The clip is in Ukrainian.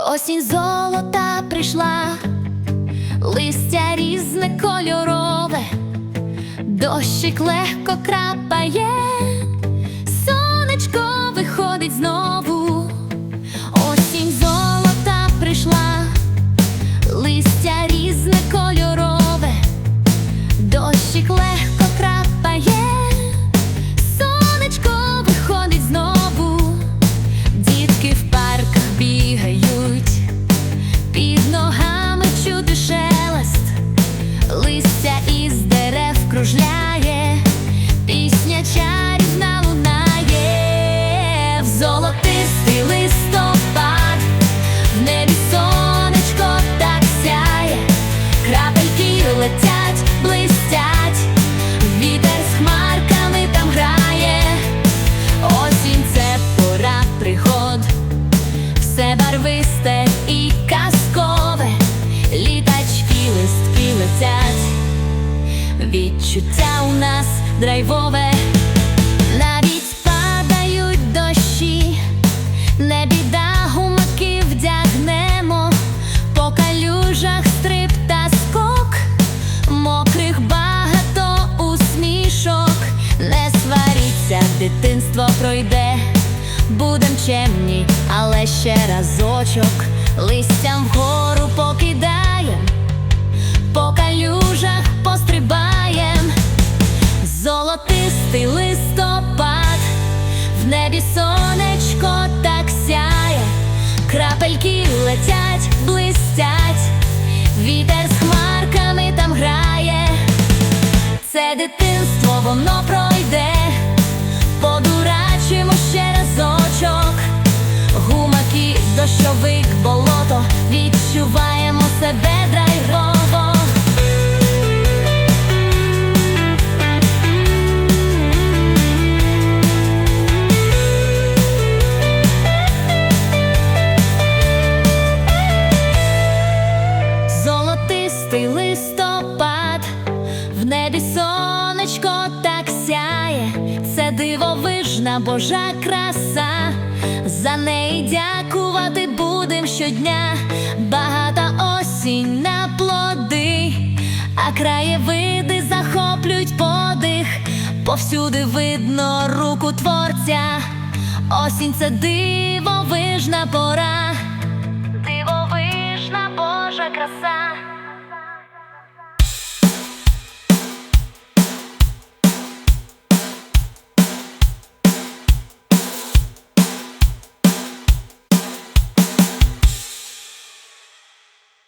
Осінь золота прийшла, листя різне кольорове, дощик легко крапає, сонечко виходить знову. Летять, відчуття у нас драйвове, навіть падають дощі, не біда, гумаки вдягнемо, по калюжах стрип скок, мокрих багато усмішок, не сваріться, дитинство пройде, будем чемні, але ще разочок, листям крапельки летять, блистять, вітер з хмарками там грає. Це дитинство, воно пройде, сонечко так сяє, це дивовижна Божа краса, за неї дякувати будем щодня, багата осінь на плоди, а краєвиди захоплюють подих, повсюди видно руку творця, осінь це дивовижна пора. Дивовижна Божа краса.